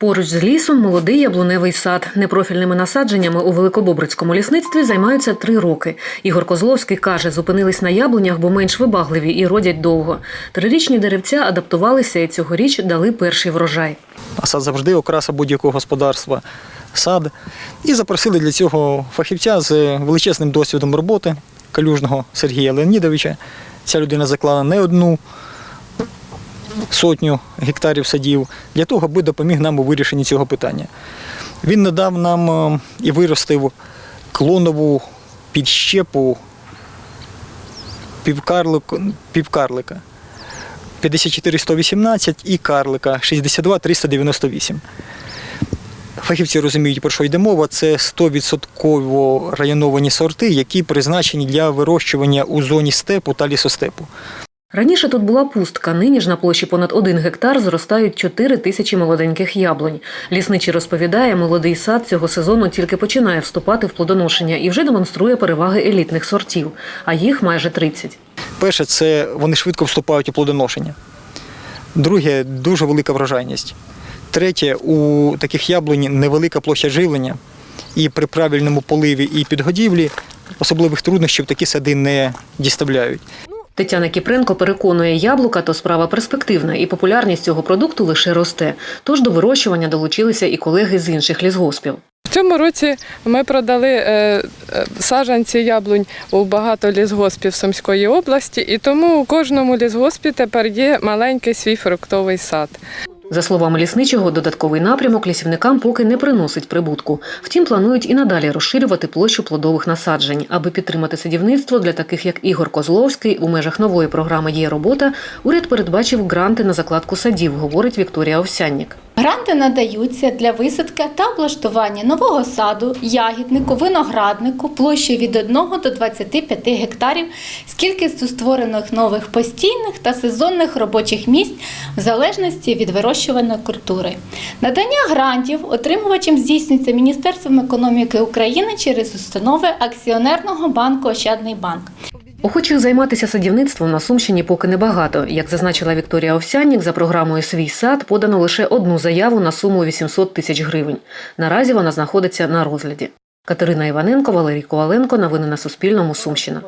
Поруч з лісом молодий яблуневий сад. Непрофільними насадженнями у Великобобрицькому лісництві займаються три роки. Ігор Козловський каже, зупинились на яблунях, бо менш вибагливі і родять довго. Трирічні деревця адаптувалися і цьогоріч дали перший врожай. А сад завжди окраса будь-якого господарства. Сад. І запросили для цього фахівця з величезним досвідом роботи калюжного Сергія Леонідовича. Ця людина заклала не одну сотню гектарів садів для того, аби допоміг нам у вирішенні цього питання. Він надав нам е, і виростив клонову підщепу півкарлик- півкарлика. 54118 і карлика 62398. Фахівці розуміють, про що йде мова. Це 100% районовані сорти, які призначені для вирощування у зоні степу та лісостепу. Раніше тут була пустка, нині ж на площі понад один гектар зростають 4 тисячі молоденьких яблунь. Лісничий розповідає, молодий сад цього сезону тільки починає вступати в плодоношення і вже демонструє переваги елітних сортів, а їх майже 30. Перше, це вони швидко вступають у плодоношення. Друге, дуже велика врожайність. Третє, у таких яблунь невелика площа живлення, і при правильному поливі і підгодівлі особливих труднощів такі сади не діставляють. Тетяна Кіпренко переконує, яблука то справа перспективна, і популярність цього продукту лише росте. Тож до вирощування долучилися і колеги з інших лісгоспів. В цьому році ми продали е, е, саджанці яблунь у багато лісгоспів Сумської області, і тому у кожному лісгоспі тепер є маленький свій фруктовий сад. За словами лісничого, додатковий напрямок лісівникам поки не приносить прибутку. Втім, планують і надалі розширювати площу плодових насаджень, аби підтримати садівництво для таких як Ігор Козловський. У межах нової програми є робота. Уряд передбачив гранти на закладку садів, говорить Вікторія Овсяннік. Гранти надаються для висадки та облаштування нового саду, ягіднику, винограднику площею від 1 до 25 гектарів з кількістю створених нових постійних та сезонних робочих місць в залежності від вирощуваної культури. Надання грантів отримувачем здійснюється Міністерством економіки України через установи акціонерного банку Ощадний банк. Охочих займатися садівництвом на Сумщині поки небагато. Як зазначила Вікторія Овсяннік, за програмою Свій сад подано лише одну заяву на суму 800 тисяч гривень. Наразі вона знаходиться на розгляді. Катерина Іваненко, Валерій Коваленко. Новини на Суспільному. Сумщина.